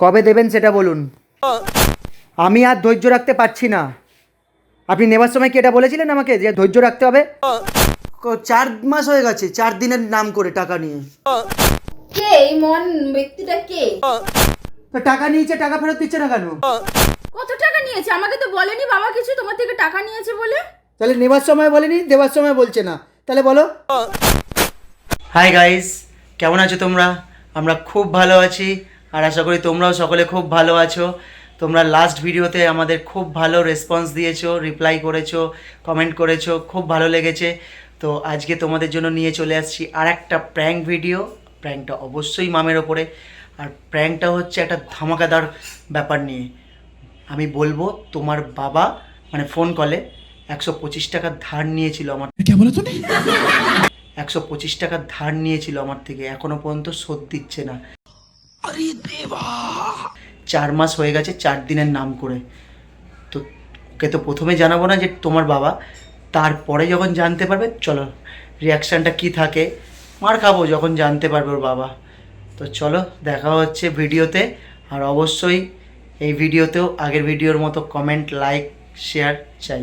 কবে দেবেন সেটা বলুন। আমি আর ধৈর্য রাখতে পারছি না। আপনি নেবার সময় কি এটা বলেছিলেন আমাকে যে ধৈর্য রাখতে হবে? চার মাস হয়ে গেছে চার দিনের নাম করে টাকা নিয়ে। কে? এই মন ব্যক্তিটা কে? তো টাকা নিয়েছে টাকা ফেরত দিচ্ছে না কেন? কত টাকা নিয়েছে? আমাকে তো বলেনি বাবা কিছু তোমার থেকে টাকা নিয়েছে বলে। তাহলে নেবার সময় বলেনি দেবার সময় বলছে না। তাহলে বলো। হাই গাইস কেমন আছো তোমরা? আমরা খুব ভালো আছি। আর আশা করি তোমরাও সকলে খুব ভালো আছো। তোমরা লাস্ট ভিডিওতে আমাদের খুব ভালো রেসপন্স দিয়েছ রিপ্লাই করেছ কমেন্ট করেছ খুব ভালো লেগেছে। তো আজকে তোমাদের জন্য নিয়ে চলে আসছি আর একটা প্র্যাঙ্ক ভিডিও প্র্যাঙ্কটা অবশ্যই মামের ওপরে। আর প্র্যাঙ্কটা হচ্ছে একটা ধামাকাদার ব্যাপার নিয়ে। আমি বলব তোমার বাবা মানে ফোন কলে একশো পঁচিশ টাকা ধার নিয়েছিল আমার একশো পঁচিশ টাকা ধার নিয়েছিল আমার থেকে। এখনও পর্যন্ত শোধ দিচ্ছে না। চার মাস হয়ে গেছে চার দিনের নাম করে। তো ওকে তো প্রথমে জানাব না যে তোমার বাবা, তারপরে যখন জানতে পারবে, চলো রিয়াকশানটা কি থাকে, মার খাব যখন জানতে পারবে ওর বাবা। তো চলো, দেখা হচ্ছে ভিডিওতে, আর অবশ্যই এই ভিডিওতেও, আগের ভিডিওর মতো কমেন্ট লাইক শেয়ার চাই।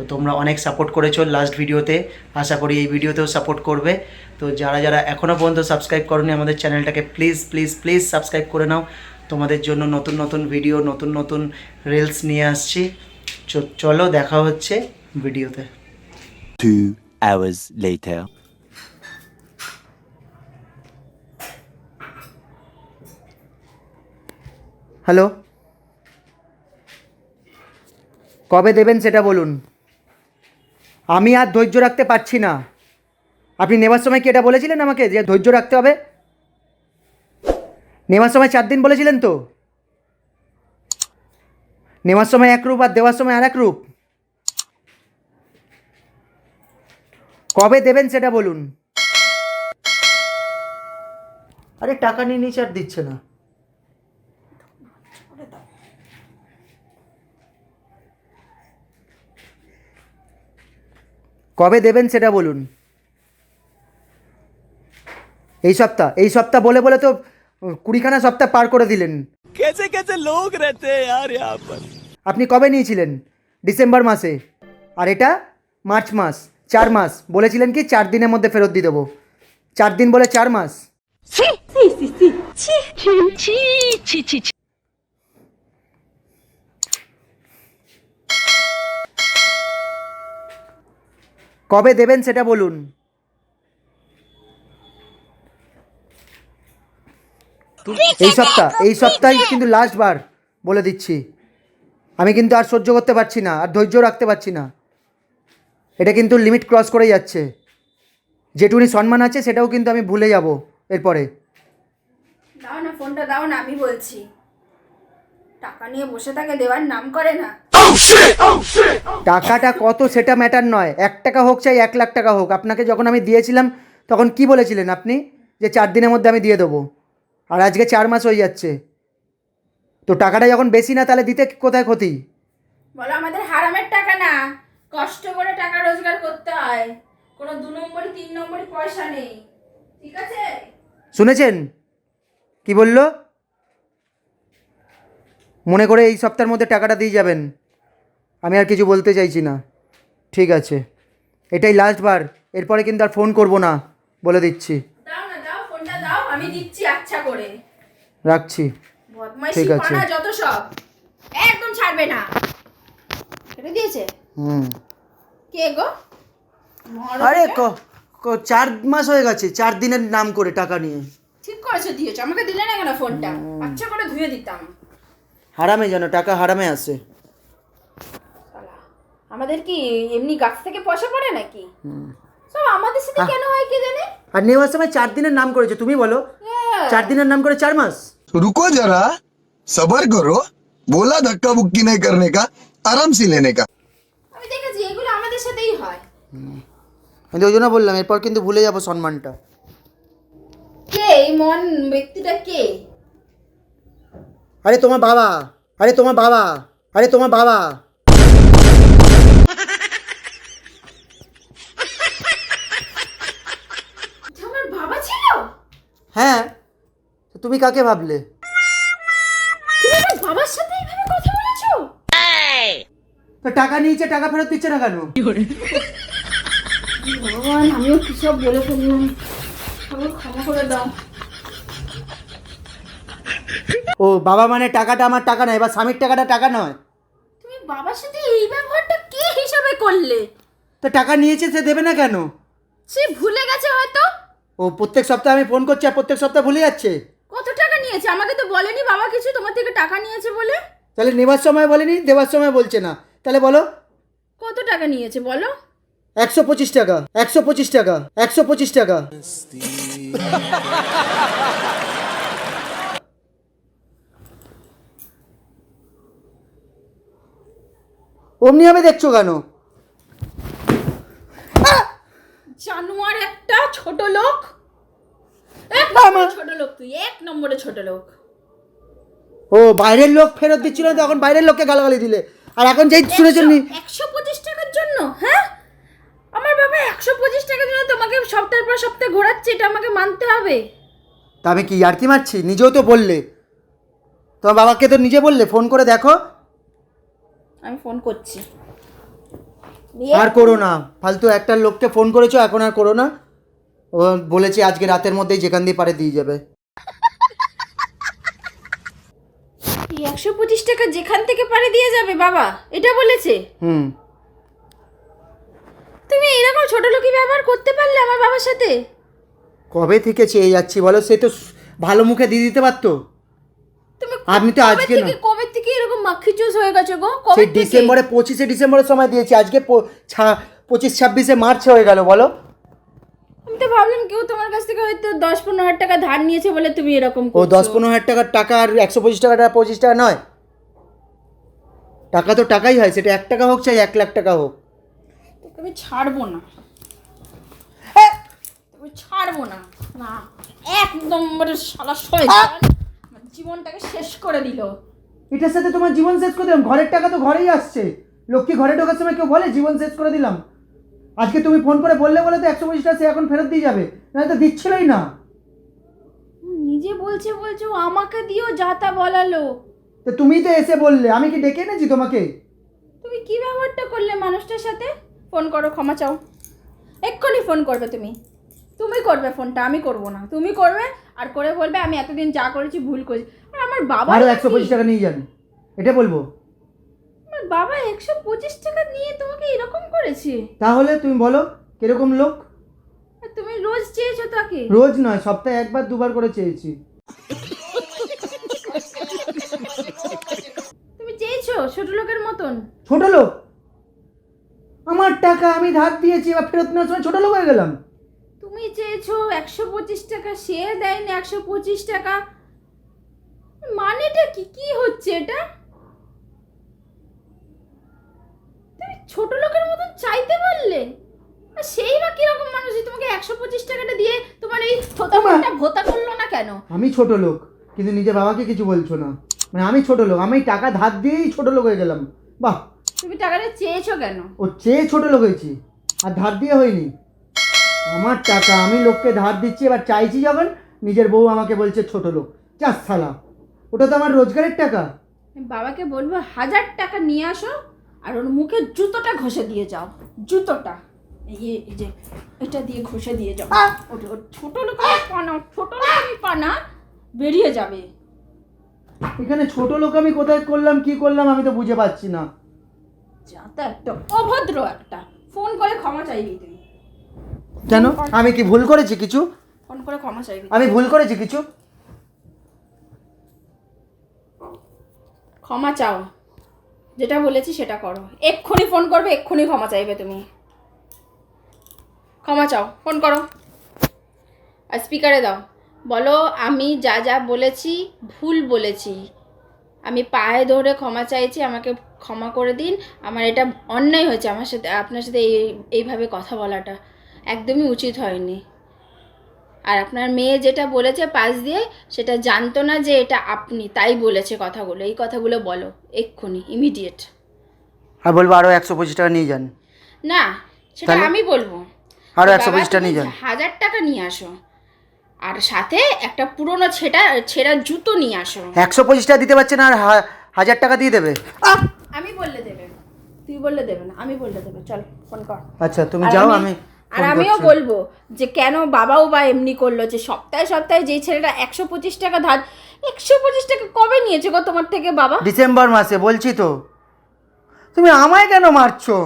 তো তোমরা অনেক সাপোর্ট করেছ লাস্ট ভিডিওতে আশা করি এই ভিডিওতেও সাপোর্ট করবে। তো যারা যারা এখনও পর্যন্ত সাবস্ক্রাইব করনি আমাদের চ্যানেলটাকে প্লিজ প্লিজ প্লিজ সাবস্ক্রাইব করে নাও। তোমাদের জন্য নতুন নতুন ভিডিও নতুন নতুন রিলস নিয়ে আসছি। চ- চলো দেখা হচ্ছে ভিডিওতে Two hours later. হ্যালো কবে দেবেন সেটা বলুন। আমি আর ধৈর্য রাখতে পারছি না। আপনি নেবার সময় কি এটা বলেছিলেন আমাকে যে ধৈর্য রাখতে হবে? নেওয়ার সময় চার দিন বলেছিলেন তো? নেওয়ার সময় এক রূপ আর দেওয়ার সময় আর এক রূপ। কবে দেবেন সেটা বলুন। আরে টাকা নিয়ে নিচে আর দিচ্ছে না। কবে দেবেন সেটা বলুন। এই সপ্তাহ এই সপ্তাহ বলে বলে তো কুড়িখানা সপ্তাহ পার করে দিলেন। লোক আপনি কবে নিয়েছিলেন? ডিসেম্বর মাসে। আর এটা? মার্চ মাস। চার মাস। বলেছিলেন কি চার দিনের মধ্যে ফেরত দিয়ে দেবো। চার দিন বলে চার মাস। ছি ছি ছি ছি ছি ছি। কবে দেবেন সেটা বলুন। এই সপ্তাহ, এই সপ্তাহে কিন্তু লাস্ট বার বলে দিচ্ছি। আমি কিন্তু আর সহ্য করতে পারছি না, আর ধৈর্য রাখতে পারছি না। এটা কিন্তু লিমিট ক্রস করে যাচ্ছে। যেটুকুনি সম্মান আছে সেটাও কিন্তু আমি ভুলে যাব এরপরে। দাও না ফোনটা দাও না, আমি বলছি। টাকা নিয়ে বসে থাকে দেওয়ার নাম করে না। টাকাটা কত সেটা ম্যাটার নয়। এক টাকা হোক চাই এক লাখ টাকা হোক। আপনাকে যখন আমি দিয়েছিলাম তখন কি বলেছিলেন আপনি? যে চার দিনের মধ্যে আমি দিয়ে দেবো। আর আজকে চার মাস হয়ে যাচ্ছে। তো টাকাটা যখন বেশি না তাহলে দিতে কোথায় ক্ষতি? বলো আমাদের হারামের টাকা না। কষ্ট করে টাকা রোজগার করতে হয়। কোনো দু নম্বরই তিন নম্বরই পয়সা নেই। ঠিক আছে? শুনেছেন? কি বলল? মনে করে এই সপ্তাহের মধ্যে টাকাটা দিয়ে যাবেন। আমি আর কিছু বলতে চাইছি না। ঠিক আছে। এটাই লাস্ট বার। এরপরে কিন্তু আর ফোন করব না বলে দিচ্ছি। দাও না দাও ফোনটা দাও আমি দিচ্ছি আচ্ছা করে। রাখছি। ঠিক আছে। যত সব। একদম ছাড়বে না। ছেড়ে দিয়েছে? হুম। কে গো? আরে ক- ক- চার মাস হয়ে গেছে চার দিনের নাম করে টাকা নিয়ে। ঠিক করেছ দিয়েছ আমাকে দিলে না কেন ফোনটা আচ্ছা করে ধুয়ে দিতাম। হারামে যেন টাকা হারামে আসে আমাদের কি এমনি গাছ থেকে পয়সা পড়ে নাকি? সব আমাদের সাথে কেন হয় কে জানে? আর নেওয়ার সময় চার দিনের নাম করেছে তুমি বলো। হ্যাঁ। চার দিনের নাম করে চার মাস? রুকো যারা সবার করো বলা ধাক্কা বুক্কি নাই করনে কা আরাম সি লেনে কা। আমি দেখেছি এগুলো আমাদের সাথেই হয়। আমি ওই জন্য বললাম এরপর কিন্তু ভুলে যাব সম্মানটা। কে? এই মন ব্যক্তিটা কে? আরে তোমার বাবা আরে তোমার বাবা আরে তোমার বাবা। ছিল? হ্যাঁ তো তুমি কাকে ভাবলে? বাবার সাথে এইভাবে কথা বলেছ? তো টাকা নিয়েছে টাকা ফেরত দিচ্ছে না কেন? ভগবান আমিও কি সব বলে ফেললাম? ক্ষমা করে দাও। ও বাবা মানে টাকাটা আমার টাকা নয় এবার স্বামীর টাকাটা টাকা নয়। তুমি বাবার সাথে এই ব্যবহারটা কি হিসাবে করলে? তো টাকা নিয়েছে সে দেবে না কেন? সে ভুলে গেছে হয়তো। ও প্রত্যেক সপ্তাহে আমি ফোন করছি আর প্রত্যেক সপ্তাহে ভুলে যাচ্ছে। কত টাকা নিয়েছে? আমাকে তো বলেনি বাবা কিছু তোমার থেকে টাকা নিয়েছে বলে। তাহলে নেবার সময় বলেনি দেওয়ার সময় বলছে না। তাহলে বলো। কত টাকা নিয়েছে বলো? একশো পঁচিশ টাকা একশো পঁচিশ টাকা একশো পঁচিশ টাকা। অমনি আমি দেখছ কেন? জানুয়ার একটা ছোট লোক। এক। নম্বরে ছোট লোক তুই এক নম্বরে ছোট লোক। ও বাইরের লোক ফেরত দিচ্ছিল তখন বাইরের লোককে গালাগালি দিলে। আর এখন যেই শুনেছেন নি একশো পঁচিশ টাকার জন্য হ্যাঁ? আমার বাবা একশো পঁচিশ টাকার জন্য তোমাকে সপ্তাহের পর সপ্তাহ ঘোরাচ্ছে এটা আমাকে মানতে হবে। তা আমি কি ইয়ার্কি মারছি? নিজেও তো বললে। তোমার বাবাকে তো নিজে বললে ফোন করে দেখো। আমি ফোন করছি। আর করো না। ফালতু একটা লোককে ফোন করেছ এখন আর করো না। ও বলেছে আজকে রাতের মধ্যেই যেখান দিয়ে পারে দিয়ে যাবে। একশো পঁচিশ টাকা যেখান থেকে পারে দিয়ে যাবে বাবা। এটা বলেছে। হুম। তুমি এরকম ছোট লোকই ব্যবহার করতে পারলে আমার বাবার সাথে? কবে থেকে চেয়ে যাচ্ছি বলো? সে তো ভালো মুখে দিয়ে দিতে পারতো। তুমি আপনি তো আজকে না। কবে থেকে এরকম মাখি চুষ হয়ে গেছে গো কবে সেই থেকে? ডিসেম্বরে পঁচিশে ডিসেম্বরের সময় দিয়েছি আজকে প- ছা- পঁচিশ ছাব্বিশে মার্চ হয়ে গেল বলো। আমি তো ভাবলাম কেউ তোমার কাছ থেকে হয়তো দশ পনেরো হাজার টাকা ধার নিয়েছে বলে তুমি এরকম ও করছ। দশ পনেরো হাজার টাকার টাকা আর একশো পঁচিশ টাকাটা পঁচিশ টাকা নয়? টাকা তো টাকাই হয় সেটা এক টাকা হোক চাই এক লাখ টাকা হোক। তোকে আমি ছাড়বো না। তোকে ছাড়বো না। না এক নম্বরের শালা শয়তান আমার জীবনটাকে শেষ করে দিল। এটার সাথে তোমার জীবন শেষ করে দিলাম। ঘরের টাকা তো ঘরেই আসছে। লক্ষ্মী ঘরে ঢোকার সময় কেউ বলে জীবন শেষ করে দিলাম। আজকে তুমি ফোন করে বললে বলে তো একশো পঁচিশ টাকা সে এখন ফেরত দিয়ে যাবে। না তো দিচ্ছিলই না। নিজে বলছে বলছে আমাকে দিও যা তা বলালো। তো তুমি তো এসে বললে আমি কি ডেকে এনেছি তোমাকে? তুমি কি ব্যবহারটা করলে মানুষটার সাথে? ফোন করো ক্ষমা চাও। এক্ষুনি ফোন করবে তুমি। তুমি করবে ফোনটা আমি করব না। তুমি করবে আর করে বলবে আমি এতদিন যা করেছি ভুল করেছি। আর আমার বাবা আরও একশো পঁচিশ টাকা নিয়ে যান এটা বলব। আমার বাবা একশো পঁচিশ টাকা নিয়ে তোমাকে এরকম করেছে? তাহলে তুমি বলো কীরকম লোক? আর তুমি রোজ চেয়েছো তাকে? রোজ নয় সপ্তাহে একবার দুবার করে চেয়েছি। তুমি চেয়েছো ছোট লোকের মতন? ছোট লোক? আমার টাকা আমি ধার দিয়েছি এবার ফেরত নেওয়ার সময় ছোট লোক হয়ে গেলাম। তুমি চেয়েছো একশো পঁচিশ টাকা সে দেয়নি একশো পঁচিশ টাকা। মানেটা কি? কি হচ্ছে এটা? তুমি ছোট লোকের মতন চাইতে পারলে? আর সেই বা কীরকম মানুষ যে তোমাকে একশো পঁচিশ টাকাটা দিয়ে তোমার এই থোতা ভোতা করল না কেন? আমি ছোট লোক কিন্তু নিজের বাবাকে কিছু বলছো না। মানে আমি ছোট লোক আমি টাকা ধার দিয়েই ছোট লোক হয়ে গেলাম। বাহ! তুমি টাকাটা চেয়েছো কেন? ও চেয়ে ছোট লোক হয়েছি আর ধার দিয়ে হয়নি। আমার টাকা আমি লোককে ধার দিচ্ছি এবার চাইছি যখন নিজের বউ আমাকে বলছে ছোট লোক চাস সালা ওটা তো আমার রোজগারের টাকা। বাবাকে বলব হাজার টাকা নিয়ে আসো আর ওর মুখে জুতোটা ঘষে দিয়ে যাও জুতোটা। এই যে- এটা দিয়ে ঘষে দিয়ে যাও। ছোট লোক আমি পানা ছোট লোক আমি পানা বেরিয়ে যাবে। এখানে ছোট লোক আমি কোথায় করলাম কি করলাম আমি তো বুঝে পাচ্ছি না। যা তা একটা অভদ্র একটা। ফোন করে ক্ষমা চাইবি তুই। কেন? আমি কি ভুল করেছি কিছু? ফোন করে ক্ষমা চাইবি। আমি ভুল করেছি কিছু? ক্ষমা চাও। যেটা বলেছি সেটা করো। এক্ষুনি ফোন করবে এক্ষুনি ক্ষমা চাইবে তুমি। ক্ষমা চাও ফোন করো। আর স্পিকারে দাও। বলো আমি যা যা বলেছি ভুল বলেছি। আমি পায়ে ধরে ক্ষমা চাইছি আমাকে ক্ষমা করে দিন। আমার এটা অন্যায় হয়েছে আমার সাথে আপনার সাথে এই এইভাবে কথা বলাটা। একদমই উচিত হয়নি। আর আপনার মেয়ে যেটা বলেছে পাশ দিয়ে সেটা জানতো না যে এটা আপনি তাই বলেছে কথাগুলো। এই কথাগুলো বলো এক্ষুনি ইমিডিয়েট আর বলব আরও একশো পঁচিশ টাকা নিয়ে যান। না সেটা আমি বলব। আরও একশো পঁচিশ টাকা নিয়ে যান। হাজার টাকা নিয়ে আসো। আর সাথে একটা পুরনো ছেঁড়া ছেঁড়া জুতো নিয়ে আসো। একশো পঁচিশ টাকা দিতে পারছে না আর হাজার টাকা দিয়ে দেবে। আমি বললে দেবে। তুই বললে দেবে না আমি বললে দেবে। চল ফোন কর। আচ্ছা তুমি যাও আমি আর ফোন আমিও করছি। বলবো যে কেন বাবাও বা এমনি করলো যে সপ্তাহে সপ্তাহে যেই ছেলেটা একশো পঁচিশ টাকা ধার একশো পঁচিশ টাকা কবে নিয়েছে গো তোমার থেকে বাবা ডিসেম্বর মাসে বলছি তো তুমি আমায় কেন মারছো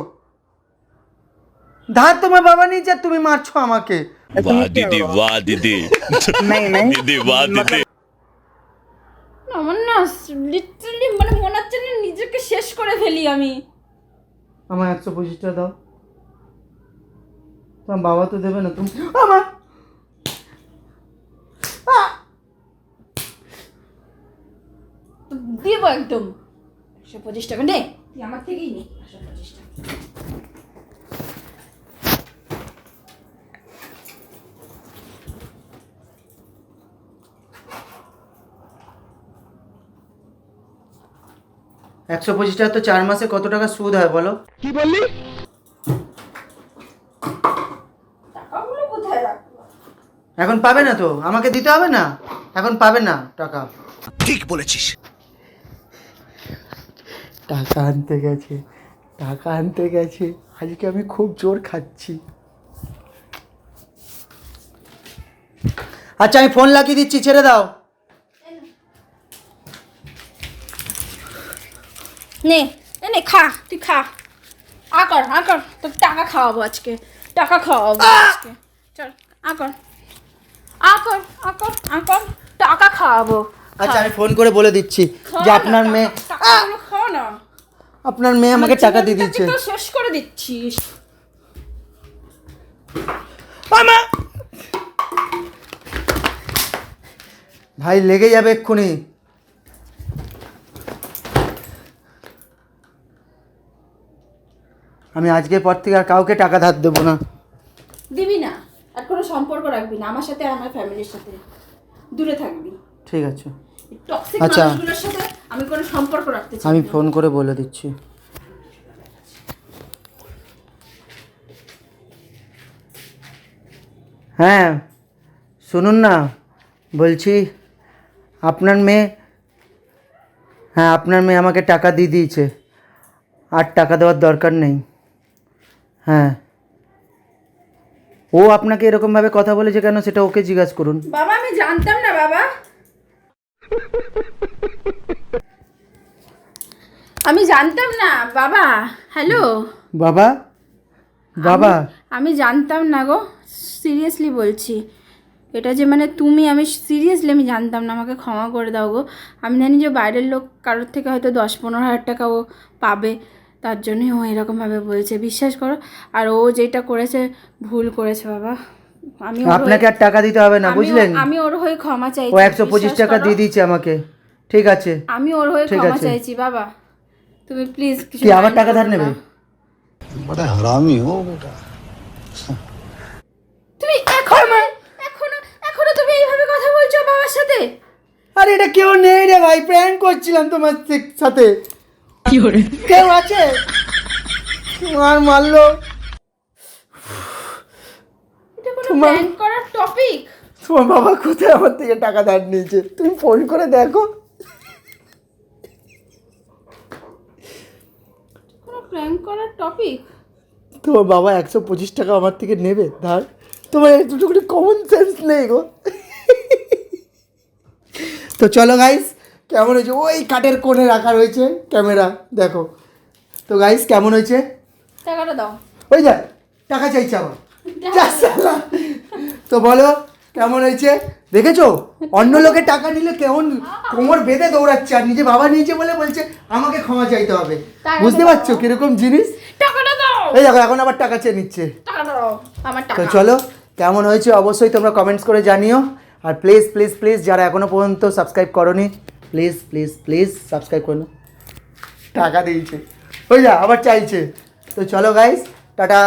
ধার তোমার বাবা নিয়েছে আর তুমি মারছো আমাকে वाह दीदी वाह दीदी दीदी वाह दीदी আমার না লিটারালি মানে মনে হচ্ছে না নিজেকে শেষ করে ফেলি আমি আমার একশো পঁচিশটা দাও তোমার বাবা তো দেবে না তুমি আমার দিব একদম। একশো পঁচিশ টাকা নে। তুই আমার থেকেই নে। একশো পঁচিশ টাকা। একশো পঁচিশ টাকা তো চার মাসে কত টাকা সুদ হয় বলো? টাকাগুলো কোথায় রাখব এখন পাবে না তো? আমাকে দিতে হবে না? এখন পাবে না টাকা। ঠিক বলেছিস। টাকা আনতে গেছে টাকা আনতে গেছে। আজকে আমি খুব জোর খাচ্ছি। আচ্ছা আমি ফোন লাগিয়ে দিচ্ছি ছেড়ে দাও। নে নে খা তুই খা। আকর আকর তোর টাকা খাওয়াবো আজকে। টাকা খাওয়াবো আজকে। চল আকর আকর আকর আকর টাকা খাওয়াবো। আচ্ছা আমি ফোন করে বলে দিচ্ছি যে আপনার মেয়ে খাও না। আপনার মেয়ে আমাকে টাকা দিয়ে দিচ্ছে। তো শেষ করে দিচ্ছিস। ভাই লেগে যাবে এক্ষুনি। আমি আজকের পর থেকে আর কাউকে টাকা ধার দেবো না। দিবি না? সম্পর্ক রাখবি না আমার সাথে আর আমার ফ্যামিলির সাথে। দূরে থাকবি। ঠিক আছে। টক্সিক আচ্ছা। মানুষগুলোর সাথে আমি কোনো সম্পর্ক রাখতে চাই আমি ফোন করে বলে দিচ্ছি। হ্যাঁ শুনুন না বলছি আপনার মেয়ে হ্যাঁ আপনার মেয়ে আমাকে টাকা দিয়ে দিয়েছে। আর টাকা দেওয়ার দরকার নেই। হ্যাঁ। ও আপনাকে এরকমভাবে কথা বলেছে কেন? সেটা ওকে জিজ্ঞাসা করুন। বাবা আমি জানতাম না বাবা। আমি জানতাম না বাবা। হ্যালো। বাবা? বাবা? আমি জানতাম না গো সিরিয়াসলি বলছি। এটা যে মানে তুমি আমি সিরিয়াসলি আমি জানতাম না আমাকে ক্ষমা করে দাও গো। আমি জানি যে বাইরের লোক কারোর থেকে হয়তো দশ পনেরো হাজার টাকা ও পাবে। তার জন্যই ও এরকমভাবে বলছে। বিশ্বাস করো আর ও যেটা করেছে ভুল করেছে বাবা। আমি আপনাকে আর টাকা দিতে হবে না বুঝলেন? আমি ওর হয়ে ক্ষমা চাইছি ও একশো পঁচিশ টাকা দিয়ে দিয়েছে আমাকে। ঠিক আছে। আমি ওর হয়ে ক্ষমা চাইছি বাবা। তুমি প্লিজ কি আবার টাকা ধার নেবে? বড় হারামি হো বেটা। তুমি এখনও এখনও এখনও তুমি এইভাবে কথা বলছো বাবার সাথে? আরে এটা কেউ নেই রে ভাই প্র্যাঙ্ক করছিলাম তোমার সাথে। কেউ আছে? আর মারলো। এটা তোমার- করার টপিক তোমার বাবা কোথায় আমার থেকে টাকা ধার নিয়েছে? তুমি ফোন করে দেখো। কোনো করার টপিক তোমার বাবা একশো পঁচিশ টাকা আমার থেকে নেবে ধার? তোমার একটুটুকুনি কমন সেন্স নেই গো। তো চলো গাইস কেমন হয়েছে? ওই কাঠের কোণে রাখা রয়েছে ক্যামেরা দেখো। তো গাইস কেমন হয়েছে? টাকাটা দাও। ওই যা টাকা চাইছে আমার। তো বলো কেমন হয়েছে? দেখেছ? অন্য লোকে টাকা নিলে কেমন কোমর বেঁধে দৌড়াচ্ছে আর নিজে বাবা নিয়েছে বলে বলছে আমাকে ক্ষমা চাইতে হবে। বুঝতে পারছ কীরকম জিনিস? এই দেখো এখন আবার টাকা চেয়ে নিচ্ছে। তো চলো কেমন হয়েছে অবশ্যই তোমরা কমেন্টস করে জানিও। আর প্লিজ প্লিজ প্লিজ যারা এখনও পর্যন্ত সাবস্ক্রাইব করনি প্লিজ প্লিজ প্লিজ সাবস্ক্রাইব করে টাকা দিয়েছে। ওই যা, আবার চাইছে। তো চলো গাইস টাটা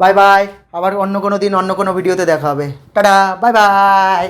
বাই বাই আবার অন্য কোনো দিন, অন্য কোনো ভিডিওতে দেখা হবে। Tata bye bye